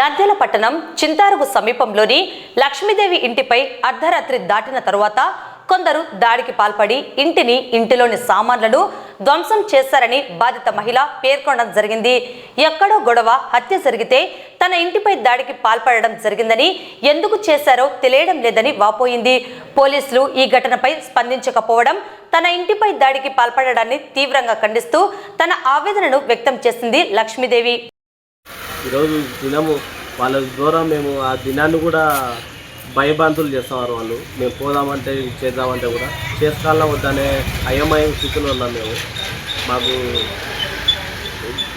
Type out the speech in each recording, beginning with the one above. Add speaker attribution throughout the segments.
Speaker 1: నంద్యాల పట్టణం చింతారుగు సమీపంలోని లక్ష్మీదేవి ఇంటిపై అర్ధరాత్రి దాటిన తరువాత కొందరు దాడికి పాల్పడి ఇంటిని ఇంటిలోని సామాన్లను ధ్వంసం చేశారని బాధిత మహిళ పేర్కొనడం జరిగింది. ఎక్కడో గొడవ హత్య జరిగితే తన ఇంటిపై దాడికి పాల్పడడం జరిగిందని ఎందుకు చేశారో తెలియడం లేదని వాపోయింది. పోలీసులు ఈ ఘటనపై స్పందించకపోవడం తన ఇంటిపై దాడికి పాల్పడడాన్ని తీవ్రంగా ఖండిస్తూ తన ఆవేదనను వ్యక్తం చేసింది లక్ష్మీదేవి.
Speaker 2: ఈరోజు దినము వాళ్ళ ద్వారా మేము ఆ దినాన్ని కూడా భయభ్రాంతులు చేస్తున్నారు వాళ్ళు. మేము పోదామంటే చేద్దామంటే కూడా. చేసుకోవాలా వద్దనే అయమయం స్థితిలో ఉన్నాం మేము. మాకు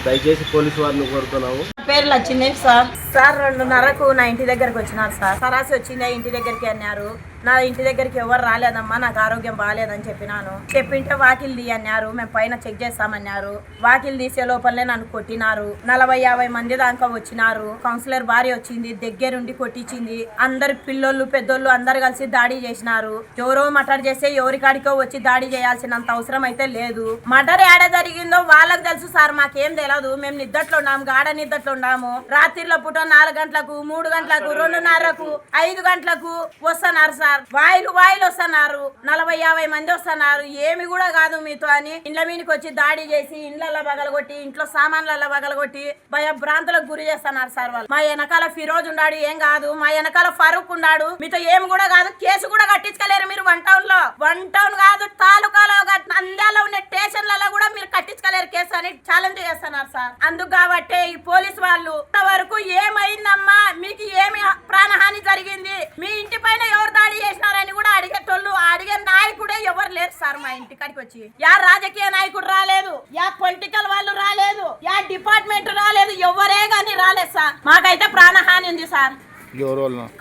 Speaker 2: దయచేసి పోలీసు వారిని కోరుతున్నాము.
Speaker 3: పేరు లక్ష్మీ సార్. సార్ రెండున్నరకు నా ఇంటి దగ్గరకు వచ్చినారు సార్. సరాసి వచ్చిందా ఇంటి దగ్గరికి అన్నారు. నా ఇంటి దగ్గరికి ఎవరు రాలేదమ్మా నాకు ఆరోగ్యం బాగాలేదని చెప్పినాను. చెప్పింటే వాకిల్ తీ అన్నారు. మేము పైన చెక్ చేస్తామన్నారు. వాకిల్ తీసే లోపలనే నన్ను కొట్టినారు. నలభై యాభై మంది దాకా వచ్చినారు. కౌన్సిలర్ భార్య వచ్చింది దగ్గరుండి కొట్టించింది. అందరు పిల్లోళ్ళు పెద్దోళ్ళు అందరు కలిసి దాడి చేసినారు. ఎవరో మటర్ చేస్తే ఎవరి కాడికో వచ్చి దాడి చేయాల్సినంత అవసరం అయితే లేదు. మటర్ ఏడ జరిగిందో వాళ్ళకి తెలుసు సార్. మాకేం తెలియదు మేము నిద్దట్లో ఉన్నాము గాఢ నిద్దట్లో ఉన్నాము. రాత్రిలో పూట నాలుగు గంటలకు మూడు గంటలకు రెండున్నరకు ఐదు గంటలకు వస్తున్నారు సార్. వాయిలు వాయిలు వస్తున్నారు. నలభై యాభై మంది వస్తున్నారు. ఏమి కూడా కాదు మీతో అని ఇండ్ల మీదకి వచ్చి దాడి చేసి ఇండ్లలో పగలగొట్టి ఇంట్లో సామాన్లలో పగలగొట్టి భయభ్రాంతులకు గురి చేస్తున్నారు సార్ వాళ్ళు. మా వెనకాల ఫిరోజ్ ఉన్నాడు ఏం కాదు. మా వెనకాల ఫరూక్ ఉన్నాడు. మీతో ఏమి కూడా కాదు. కేసు కూడా కట్టించుకోలేరు మీరు వన్ టౌన్లో వన్ టౌన్ కాదు తాలూకాలో అందాలో ఉండే స్టేషన్లలో కూడా మీరు కట్టించుకోలేరు అని ఛాలెంజ్ చేస్తున్నారు సార్. అందుకు కాబట్టి ఈ పోలీస్ వాళ్ళు వరకు ఏమైందమ్మా? మీకు ఏమి ప్రాణహాని జరిగింది? మీ ఇంటి పైన ఎవరు దాడి చేసినారని కూడా అడిగేటోళ్ళు అడిగే నాయకుడే ఎవరు లేరు సార్ మా ఇంటి కాడికి వచ్చి. యా రాజకీయ నాయకుడు రాలేదు యా పొలిటికల్ వాళ్ళు రాలేదు యా డిపార్ట్మెంట్ రాలేదు ఎవరే గాని రాలేదు సార్. మాకైతే ప్రాణహాని ఉంది సార్.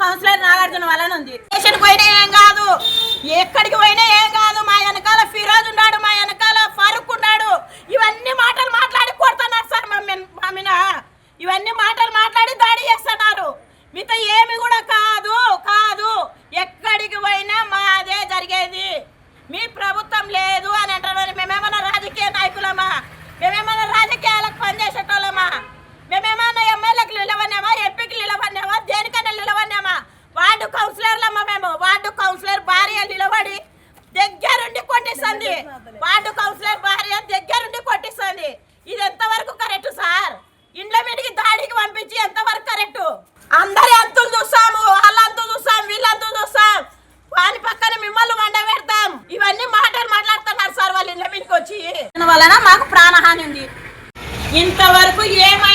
Speaker 3: కౌన్సిలర్ నాగార్జున వలన ఉంది. స్టేషన్కి పోయినా ఏం కాదు. ఎక్కడికి మిగతా ఏమి కూడా కాదు కాదు. ఎక్కడికి పోయినా మాదే జరిగేది. మీ ప్రభుత్వం లేదు అని అంటారు మేమేమన్నా రాజకీయ నాయకులమా? మేమేమన్నా రాజకీయాలకు పనిచేసేటోళ్ళమ్మా మేమేమన్నా ఎమ్మెల్యేకి నిలవన్నామా ఎంపీకి నిలవన్నామా దేనికన్నా నిలవన్నామా వార్డు కౌన్సిలర్లమ్మా మేము. వార్డు కౌన్సిలర్ భార్య నిలబడి దగ్గరుండి కొట్టిస్తుంది వార్డు కౌన్సిలర్ భార్య దగ్గరుండి కొట్టిస్తుంది ఇది ఎంతవరకు కరెక్ట్ సార్? ఇంట్లో వలన మాకు ప్రాణహాని ఉంది. ఇంతవరకు ఏమైనా